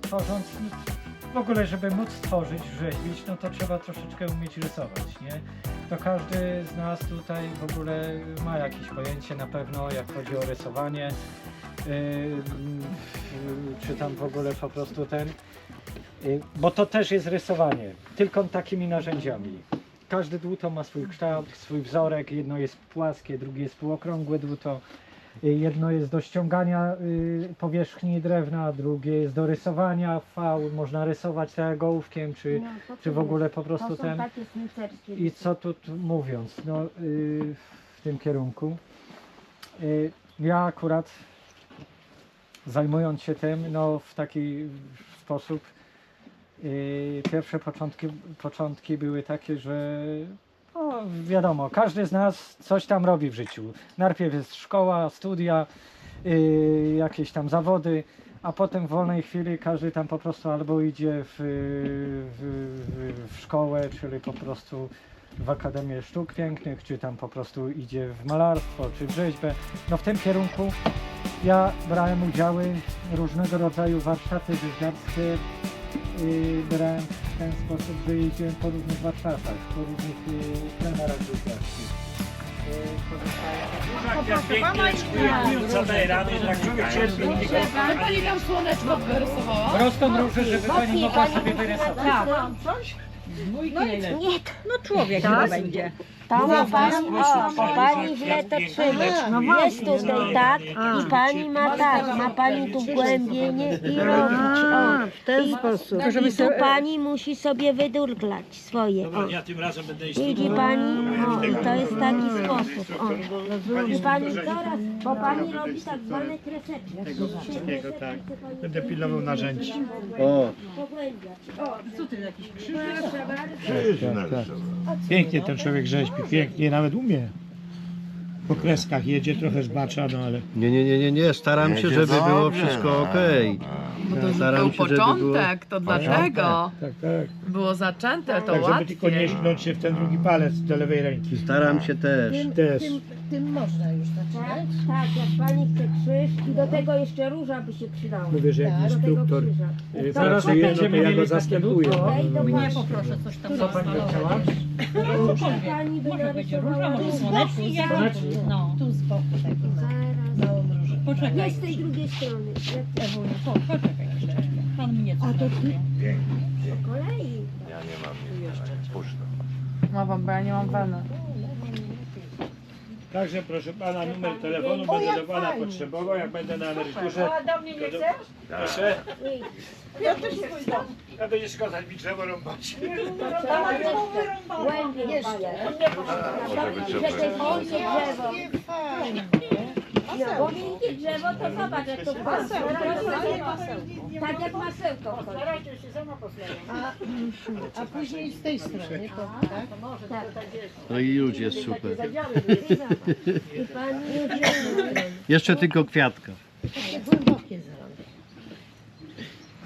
tworząc, w ogóle żeby móc tworzyć, rzeźbić, no to trzeba troszeczkę umieć rysować, nie? To każdy z nas tutaj w ogóle ma jakieś pojęcie na pewno, jak chodzi o rysowanie, yy, yy, czy tam w ogóle po prostu ten, bo to też jest rysowanie, tylko takimi narzędziami. Każdy dłuto ma swój kształt, swój wzorek, jedno jest płaskie, drugie jest półokrągłe dłuto. Y, Jedno jest do ściągania y, powierzchni drewna, drugie jest do rysowania V, można rysować tak ołówkiem, czy, No, czy w ogóle po prostu ten. I co tu tu mówiąc, no y, w tym kierunku. Y, ja akurat zajmując się tym, no w taki sposób y, pierwsze początki, początki były takie, że no, wiadomo, każdy z nas coś tam robi w życiu. Najpierw jest szkoła, studia, y, jakieś tam zawody, a potem w wolnej chwili każdy tam po prostu albo idzie w, w, w, w szkołę, czyli po prostu w Akademię Sztuk Pięknych, czy tam po prostu idzie w malarstwo, czy w rzeźbę. No w tym kierunku ja brałem udziały, różnego rodzaju warsztaty rzeźbiarskie y, brałem w ten sposób, że jeździłem po różnych warsztatach, po różnych y, trenerach. Y, leczkują całej rany, że tak cierpi. Pani tam słoneczko wyrysowała? Prostą różę, żeby pani mogła sobie wyrysować. Tak. Nie, No człowiek Tak? to będzie. to ma pani, o, to pani źle to trzyma. No Jest tutaj tak i pani ma tak, ma pani tu głębienie i robić, o. w ten sposób. I tu pani musi sobie wydurklać swoje, o. Ja tym razem będę iść. Widzi pani? O, i to jest taki sposób. O. I pani zaraz, bo pani robi tak zwane kreseczki. Wszystkiego, tak. Będę pilnował narzędzi. O, Pogłębiać. Pięknie ten człowiek rzeźbi, pięknie, nawet umie. Po kreskach jedzie, trochę zbacza, no ale... nie, nie, nie, nie, nie, staram się, żeby było wszystko ok. No to Staram był się, żeby było- początek, to dlaczego? Tak, tak. Było zaczęte, to Tak, żeby tylko nie łatwiej. się w ten drugi palec do lewej ręki. Staram się też. Też. Tak, tak, jak pani chce krzyż i do tego jeszcze róża by się przydała. Mówię, że jak Do tego instruktor krzyża. y, Zaraz pracuje, no to będziemy ja mieli go takie zastępuję. długo. To Mnie poproszę coś tam Co pani chciała? to pani by Może będzie narysowała róża, może różę. słonecznik. Słonecznik. No, tu z boku taki Zaraz. małą różę. Nie Poczekaj. z tej drugiej strony. Jak Ewuniu, po, poczekaj jeszcze. Pan mnie coś narysuje. po kolei. Ma pan, bo ja nie mam pana. Także proszę pana, numer telefonu będę do pana potrzebował, jak będę na emeryturze. A do mnie nie chcesz? Proszę. Ja będzie szkoda mi drzewo rąbać. Głębiej jeszcze. Że drzewo. No, bo wielkie drzewo to zobacz, jak to paseł. Tak jak masełko. A później z tej strony, to, tak? Tak. No i już jest super. Jeszcze tylko kwiatka. Głębokie zrobię.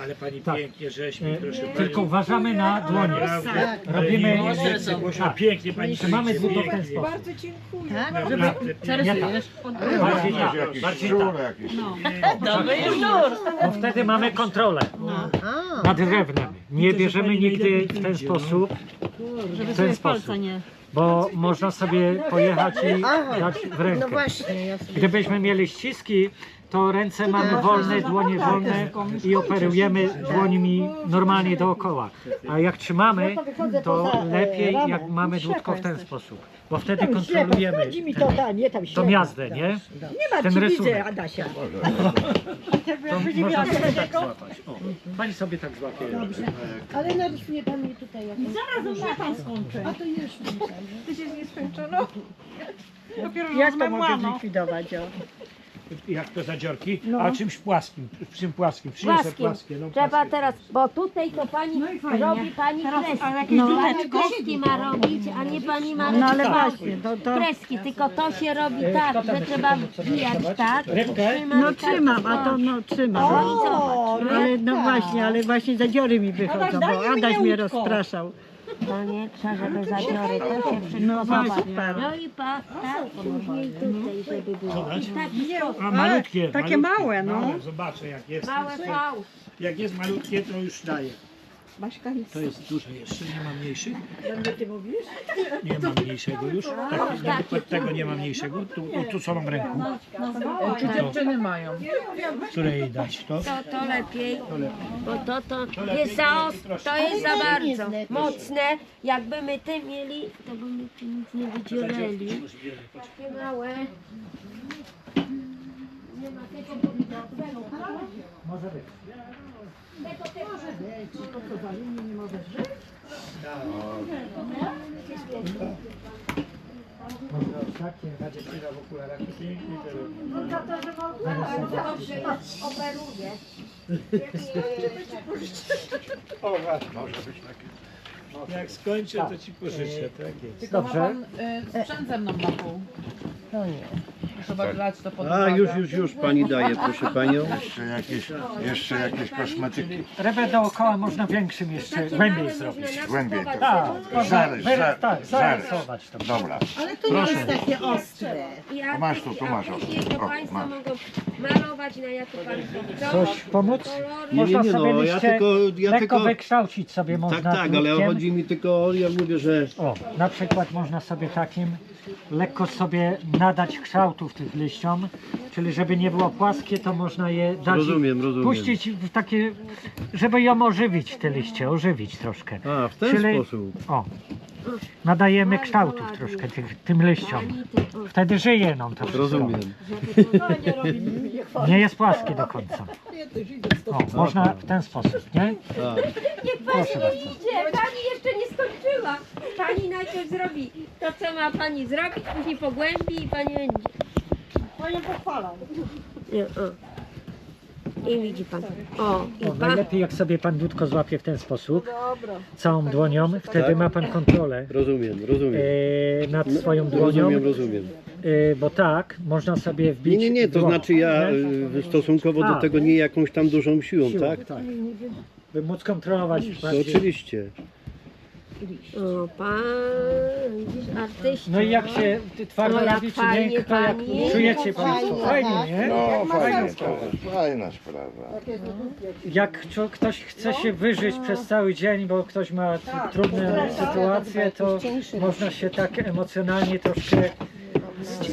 Ale pani Tak. pięknie rzeźbi, E, proszę. Tylko uważamy na dłonie. Naprawdę. Robimy nie jeszcze- chcę głośno, tak. pięknie pani Trzymamy rzeźbi, długo w ten pięknie. sposób. Tak? Naprawdę, Nie pięknie. tak. Bardziej tak. Bardziej tak. Dobry już nur. Bo wtedy mamy kontrolę nad drewnem. Nie bierzemy nigdy w ten sposób, w ten sposób. Bo można sobie pojechać i dać w rękę. Gdybyśmy mieli ściski, to ręce mamy wolne, dłonie wolne i operujemy dłońmi normalnie dookoła. A jak trzymamy, to lepiej jak mamy dłutko w ten sposób. Bo wtedy kontrolujemy ten, nie tą jazdę, nie? Nie ma, ten ci rysunek. widzę, Adasia. To można sobie tak złapać. O, pani sobie tak złapie. Ale narysuje pan mnie tutaj. Zaraz już pan skończy. A to jeszcze Jak to mogę zlikwidować? O? Jak to zadziorki? A czymś płaskim, czym płaskim? Przyniosę No. Płaskim. płaskie. No, Trzeba płaskie. teraz, bo tutaj to pani robi pani kreski. No, pani kreski ma robić, a nie pani ma robić No ale tak. właśnie, to, to... kreski, tylko to się robi tak, że trzeba wbijać tak, Rybkę? trzymać No tak, trzymam, a to no trzymam. O. Ale no właśnie, ale właśnie zadziory mi wychodzą, bo Adaś mnie rozpraszał. To nie trzeba, żeby zabiory, to się wszystko zobacz. No i pa, tak, później tutaj, żeby było. I taki sposób. A malutkie. takie malutkie, małe, no. Zobaczę jak jest. Małe V. Jak jest malutkie, to już daję. Baśka nic. To jest duże jeszcze, nie ma mniejszych. Nie ma mniejszego już. Tak, pod tego nie ma mniejszego. Tu, tu, tu co mam w ręku. Czy dziewczyny mają? Które jej dać? To? To, to lepiej, To lepiej. bo to, to jest za, os- to jest za bardzo mocne. Jakby my ty mieli, to by my tu nic nie wydzieleli. Takie małe. Nie ma tego Może być. Może takie na dziewczyna w okularach. operuje. Jak skończę, to ci pożyczę. Tak jest. Tylko Dobrze. ma pan y, sprzęt ze mną na pół. No nie. Trzeba grać to pod A, uwagę. już, już, już pani daje, proszę panią. Jeszcze jakieś, jeszcze jakieś kosmetyki. Rebę dookoła można większym jeszcze głębiej zrobić. Głębiej to. Tak, Zarys, zarys, tak, zarys. zarysować to. Dobra, Ale to nie jest takie ostre. To masz tu, tu masz, a o. O, Państwo masz. mogą malować na jakie Państwo chcą. Coś pomóc? Kolory. Nie, Można nie, nie, sobie no, ja liście tylko, ja lekko tylko, wykształcić sobie można tak, tak, ale drutkiem. chodzi mi tylko, ja mówię, że O, na przykład można sobie takim lekko sobie nadać kształtów tych liściom, czyli żeby nie było płaskie, to można je dać Rozumiem, rozumiem. puścić w takie, żeby ją ożywić te liście, ożywić troszkę. A, w ten Czyli- sposób. O, nadajemy kształtów troszkę tych, tym liściom. Wtedy żyje nam to wszystko. Rozumiem. Nie jest płaskie do końca. O, można w ten sposób, nie? Niech Proszę Pani nie bardzo. idzie, Pani jeszcze nie skończyła. Pani najpierw zrobi to, co ma Pani zrobić, później pogłębi i Pani będzie. Panią pochwalam. Nie, o. I widzi Pan. O, i O, Pan. najlepiej jak sobie pan dudko złapie w ten sposób, Dobra. całą dłonią, wtedy Tak. ma pan kontrolę Rozumiem, rozumiem. e, nad swoją dłonią, Rozumiem, rozumiem. e, bo tak, można sobie wbić Nie, nie, nie, to dłoń, znaczy ja nie? y, stosunkowo A. do tego nie jakąś tam dużą siłą, Siłą, tak? tak. By móc kontrolować To bardziej. oczywiście. O, Pan, widzisz, artyści. No i jak się ty twardo No jak fajnie miękko, jak pani. czujecie państwo? Fajnie, nie? no fajnie to jest, fajna sprawa. Jak czu- ktoś chce się wyżyć przez cały dzień, bo ktoś ma t- trudne sytuacje, to można się tak emocjonalnie troszkę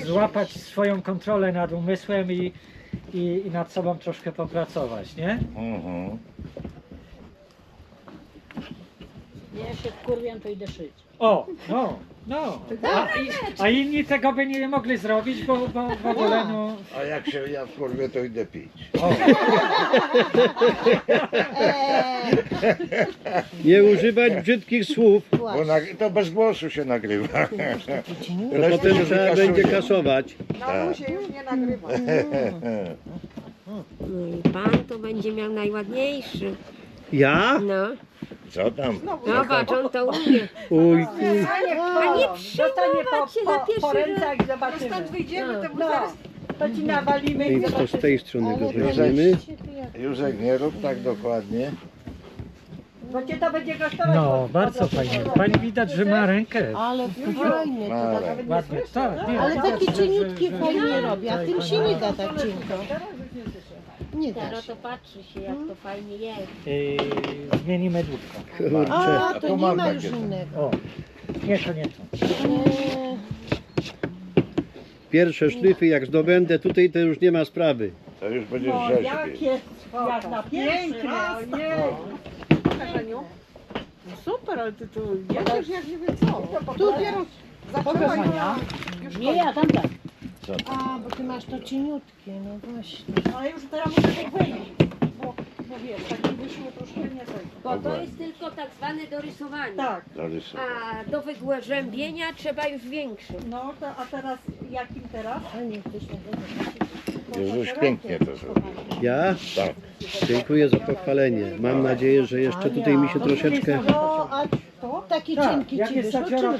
złapać swoją kontrolę nad umysłem i, i, i nad sobą troszkę popracować, nie? Mhm. Ja się wkurwiam, to idę szyć. O, no, no. A, i, a inni tego by nie mogli zrobić, bo, bo w ogóle no... A jak się ja wkurwię, to idę pić. O, Nie używać brzydkich słów, Bo nag- to bez głosu się nagrywa. Resztę potem się trzeba wykasuje. będzie kasować. Tak. No i Pan to będzie miał najładniejszy. Ja? No, Co tam? zobacz, on to umie. Uj, A nie przyjmować się za pierwszy raz. i zobaczymy. Stąd wyjdziemy, to mu zaraz to ci nawalimy i to z tej strony go weźmiemy. Józek, nie rób tak dokładnie. Bo cię to będzie kosztować. no, bardzo fajnie. Pani widać, że ma rękę. Ale fajnie. No, ale Ładnie, tak. Nie, Ale widać, takie że- cieniutkie że- fajnie robi, a tym się nie da tak cienko. Nie da No się. to patrzy się, jak to fajnie jest. Yy, zmienimy długko. Kurczę. A, A to nie ma już innego. O, nie, to nie to. Nie. Pierwsze szlify jak zdobędę tutaj, to już nie ma sprawy. to już będzie rzeźbiej. Jak na pierwszy raz. Super, ale ty tu jedziesz jak nie wiem co. Tu dopiero Pokazania. Nie, ja tam tak. To? A, bo ty masz to cieniutkie, no właśnie. Ale już teraz muszę tak wejść, bo, bo wiesz, takie wyszło troszkę nie tego. Bo to jest tylko tak zwane dorysowanie. Tak. A do wygłębienia trzeba już większy. no to, a teraz jakim teraz? A nie, ktoś nie będzie. Jezus pięknie to zrobił. Ja? Tak. Dziękuję za pochwalenie. Mam nadzieję, że jeszcze tutaj mi się troszeczkę... No, a taki Tak, cienki jak ci jest wyszło, czym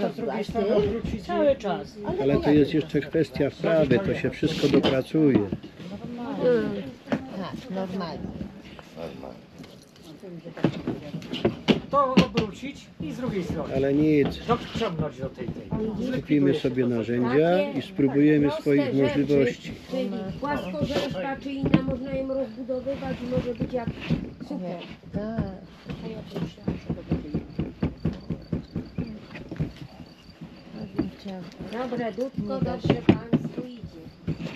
to Cały czas. Ale to jest jeszcze kwestia wprawy, to się wszystko dopracuje. Tak, normalnie. Normalnie. To obrócić i z drugiej strony. Ale nic. Dociągnąć do tej tej. Kupimy sobie narzędzia i spróbujemy swoich możliwości. Czyli płaskorzężka czy inna, można ją rozbudowywać i może być jak super. Dobre dudko, dobrze Państwu idzie.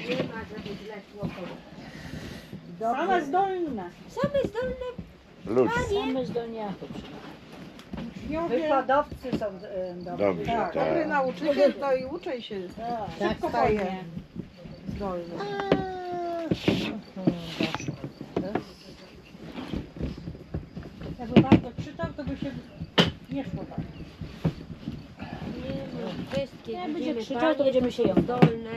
Nie ma, żeby źle szło. Same zdolne. Same zdolne Ludzi. Same. Wykładowcy są e, dobrzy. Dobrze, Tak, tak. dobry nauczyciel to i uczeń się Tak, szybko fajnie. poje. Zdolny. Jakby bardzo czytał, to by się nie szło tak. Nie wszystkie Jak będzie krzyczał, panie to będziemy się jąkać. Zdolne.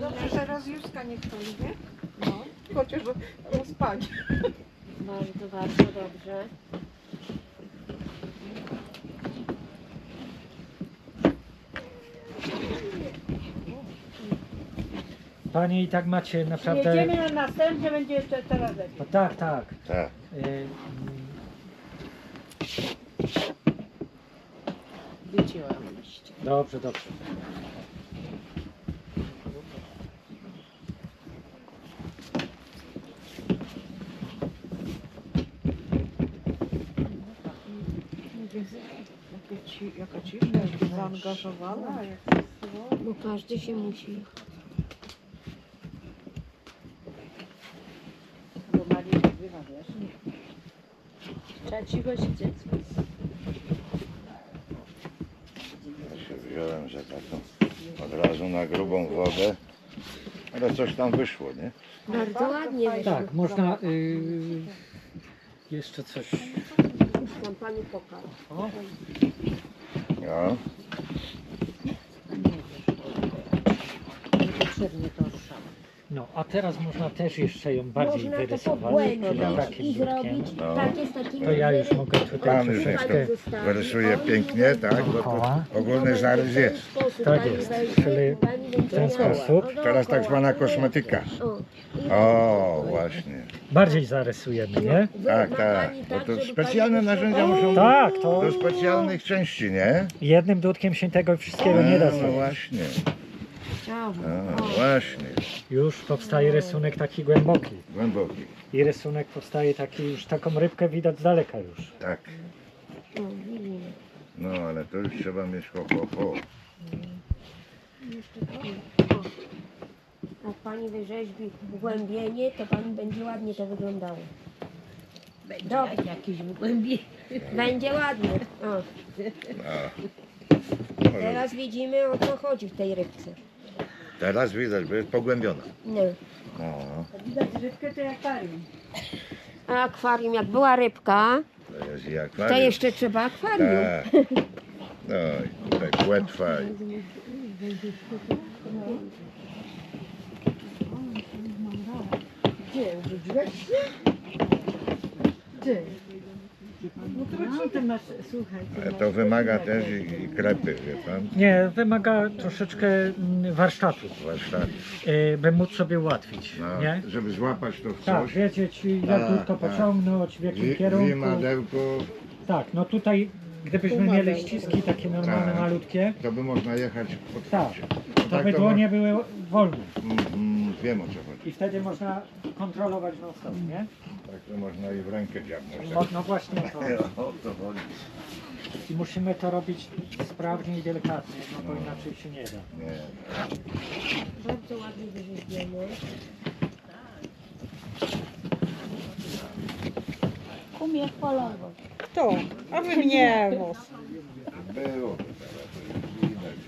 Dobrze, że rozjuska nie wchodzi, nie? Chociaż mu spać. Bardzo, bardzo dobrze. Panie i tak macie naprawdę... Jedziemy na następne, będzie jeszcze teraz lepiej. No tak, tak. Tak. Y, Wycięłam liście. Dobrze, dobrze. Jakie ci, jaka cisza, jak zaangażowana. Bo każdy się musi. Bo Marii nagrywa, wiesz. Trzeba cicho siedzieć. Ja się wziąłem, że taką od razu na grubą wodę. Ale coś tam wyszło, nie? Bardzo ładnie wyszło. Tak, można y, jeszcze coś. Pani pokaż. O, No. Niepotrzebnie to ruszamy. no, a teraz można też jeszcze ją bardziej Można to wyrysować. pogłębić takim i zrobić No. takie z takimi To ja już mogę tutaj Pan już troszeczkę. wyrysuje pięknie, tak? Bo ogólny zarys jest. Tak jest, czyli w ten sposób. Teraz tak zwana kosmetyka. O, właśnie. Bardziej zarysujemy, nie? Tak, tak. Bo to specjalne narzędzia muszą Tak, to do specjalnych części, nie? jednym dudkiem się tego wszystkiego nie da No zrobić. właśnie. No właśnie. Już powstaje rysunek taki głęboki. Głęboki. I rysunek powstaje taki, już taką rybkę widać z daleka już. Tak. No ale to już trzeba mieć ho, ho, ho. Jak pani wyrzeźbi wgłębienie, to pani będzie ładnie to wyglądało. Dobrze. Jakieś głębiej. Będzie ładnie. O, No. teraz widzimy o co chodzi w tej rybce. Teraz widać, bo jest pogłębiona. No. No, Widać rybkę to jak parium. A akwarium, jak była rybka, to jest i to akwarium. jeszcze trzeba akwarium. Tak. No i tutaj płetwa. i- No to masz, słuchaj. Ale to wymaga też i, i krepy, wie pan, Nie, wymaga troszeczkę mm, warsztatu, warsztat. y, by móc sobie ułatwić, No, nie? żeby złapać to w Tak, coś. wiedzieć jak Tak, długo tak. pociągnąć, w jakim Wi- kierunku. Wimadełko, Tak, no tutaj gdybyśmy mieli ściski takie normalne, Tak. malutkie, to by można jechać pod Tak. to tak by to dłonie były wolne. mm, mm, Wiem o co chodzi. I wtedy można kontrolować non stop, nie? Tak to można i w rękę dziabnąć. No, no właśnie to. O to chodzi. I musimy to robić sprawnie i delikatnie, no bo inaczej się nie da. Nie. Bardzo ładnie wyrzeźbione. Umie polować. Kto? A wy nie, mos. Było to teraz, to już widać.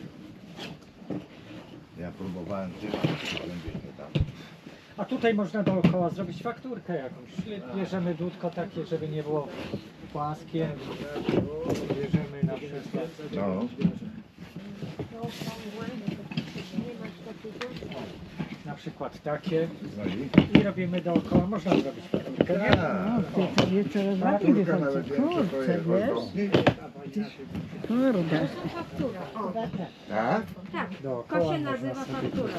Ja próbowałem tylko tam. A tutaj można dookoła zrobić fakturkę jakąś. Bierzemy dudko takie, żeby nie było płaskie. Bierzemy na przykład, No, na przykład takie no i i robimy dookoła. Można zrobić fakturkę, nie? tak. Wieczorem Fakturka nawet wiem co to jest. Faktura. O, Tak? tak. Dookoła To się można nazywa sobie- faktura.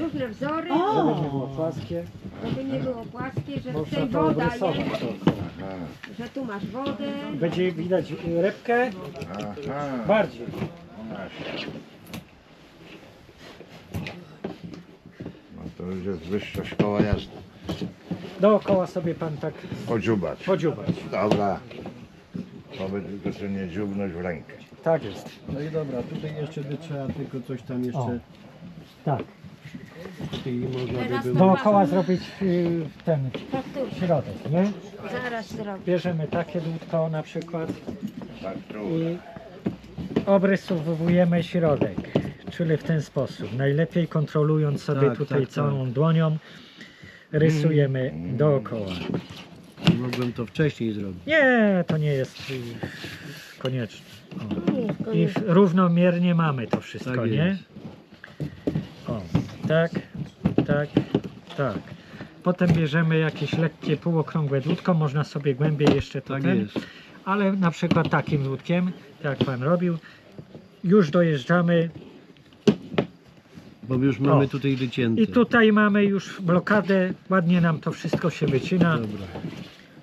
Różne wzory, Żeby nie było płaskie, żeby nie było płaskie, że można tutaj to woda jest. Aha, że tu masz wodę. Będzie widać rybkę aha. bardziej. No to już jest wyższa szkoła jazdy. Dookoła sobie pan tak Podziubać. podziubać. Dobra. Oby tylko sobie nie dziubnąć w rękę. Tak jest. No i dobra, tutaj jeszcze by trzeba tylko coś tam jeszcze... Tak. Tutaj można by Teraz było... Dookoła zrobić y, ten środek, nie? zaraz zrobię. Bierzemy takie dłutko na przykład Tak i obrysowujemy środek, czyli w ten sposób. Najlepiej kontrolując sobie Tak, tutaj tak, całą dłonią, rysujemy dookoła. Mogłem to wcześniej zrobić. Nie, to nie jest y, konieczne. O. Nie I koniec. w- równomiernie mamy to wszystko, Tak nie? jest. O, tak, tak, tak. Potem bierzemy jakieś lekkie półokrągłe dłutko, można sobie głębiej jeszcze to Tak ten, jest. ale na przykład takim dłutkiem, jak pan robił, już dojeżdżamy Bo już mamy O. tutaj wycięte. i tutaj mamy już blokadę, ładnie nam to wszystko się wycina Dobra.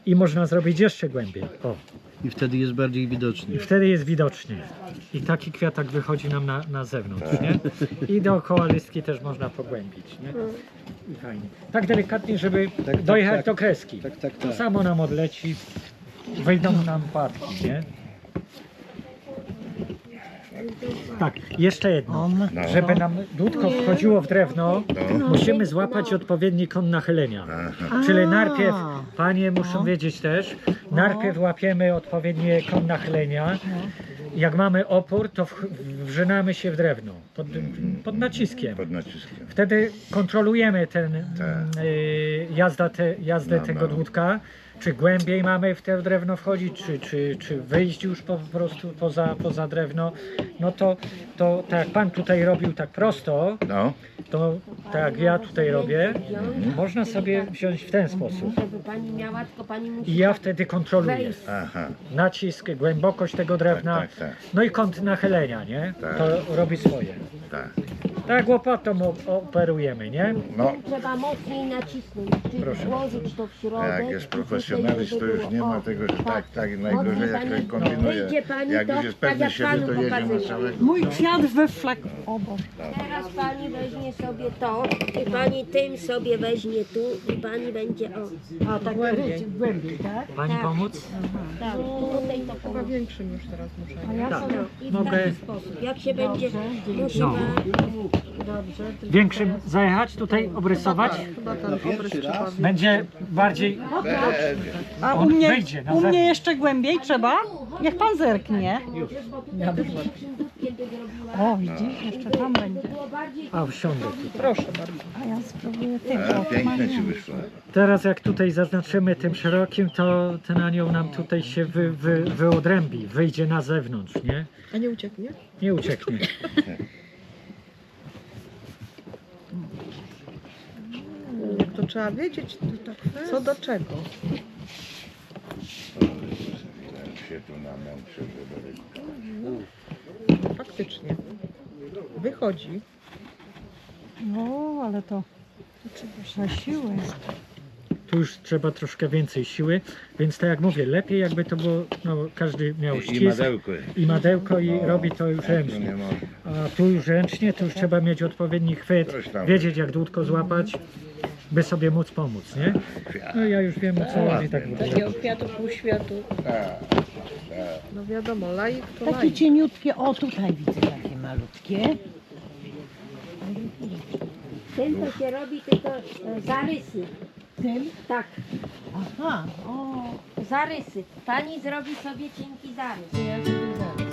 i można zrobić jeszcze głębiej. O, I wtedy jest bardziej widoczny. i wtedy jest widocznie. I taki kwiatak wychodzi nam na, na zewnątrz, nie? I dookoła listki też można pogłębić, nie? I fajnie. Tak delikatnie, żeby tak, dojechać tak. do kreski. Tak, tak, To tak. samo nam odleci, wyjdą nam płatki, nie? Tak, jeszcze jedno. No. Żeby nam dłutko wchodziło w drewno, No. musimy złapać odpowiedni kąt nachylenia. Aha. Czyli najpierw, panie muszą wiedzieć też, najpierw łapiemy odpowiedni kąt nachylenia. Jak mamy opór, to wrzynamy się w drewno pod, pod naciskiem. Pod naciskiem. Wtedy kontrolujemy ten Tak. y, jazda te, jazdę No, tego no. dłutka. Czy głębiej mamy w te drewno wchodzić, czy, czy, czy wyjść już po prostu poza, poza drewno. No to, to tak jak pan tutaj robił tak prosto, No. to tak jak ja tutaj robię, można sobie wziąć w ten sposób. Żeby pani miała, tylko pani musi I ja wtedy kontroluję wejść. Aha. nacisk, głębokość tego drewna, Tak, tak, no i kąt nachylenia, nie? Tak. To robi swoje. tak. Tak łopatą o- operujemy, nie? No. Trzeba mocniej nacisnąć, czyli Proszę włożyć to w środek. jak jest i tutaj, profesjonalist, to żeby już było- nie ma o, tego, że tak, tak, Mocniej najgorzej jak pani- kombinuje. Wyjdzie pani Jak to, już jest tak pewny jak siebie, panu to jedzie na pokazuję. całego. Mój kwiat we flak. O Boże. Teraz pani weźmie sobie to i pani tym sobie weźmie tu i pani będzie o. A tak głębiej, głębiej tak? Pani Tak. pomóc? Tak, tutaj to Chyba większym już teraz muszę. A ja Tak. sobie I w Mogę- taki sposób. Jak się będzie, musi No. Dobrze. tylko Większym teraz- zajechać, tutaj obrysować? Chyba ten obrys trzeba Będzie bardziej. Będzie. A u On mnie, wejdzie na u mnie jeszcze głębiej trzeba? Niech pan zerknie. O, widzisz, jeszcze tam będzie. A wsiądę tu. Proszę bardzo. A ja spróbuję tym. Piękne ci wyszło. Teraz jak tutaj zaznaczymy tym szerokim, to ten anioł nam tutaj się wy, wy, wyodrębi, wyjdzie na zewnątrz, nie? A nie ucieknie? Nie ucieknie. To trzeba wiedzieć, co do czego. Się tu namęczę, żeby Faktycznie. Wychodzi. No, ale to na siłę. Tu już trzeba troszkę więcej siły, więc tak jak mówię, lepiej jakby to było, no każdy miał I ścisk madełko. i madełko i No, robi to już Tu ręcznie. nie. A tu już ręcznie, to już trzeba mieć odpowiedni chwyt, Coś tam. wiedzieć jak dłutko złapać, by sobie móc pomóc, nie? No ja już wiem o co chodzi tak Takiego kwiatu pół światu. No wiadomo, laik to Takie laik. cieniutkie, o tutaj widzę takie malutkie. tym to się robi tylko e, zarysy. Tym? Tak, Aha, o. zarysy. Pani zrobi sobie cienki zarys. Tak.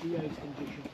geoconditions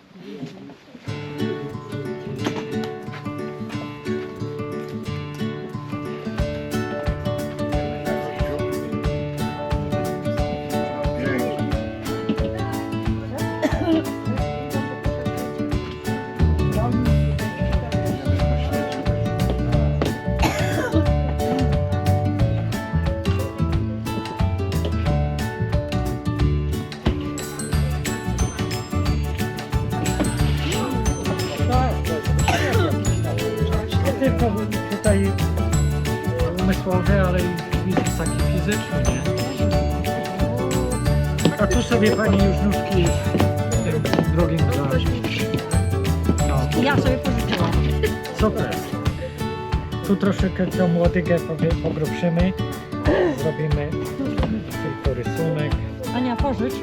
sobie pani już nóżki. No, Ja sobie pożyczyłam. super. Tu troszeczkę tą łodygę pogrubszymy. Zrobimy tylko rysunek. Ania, pożycz.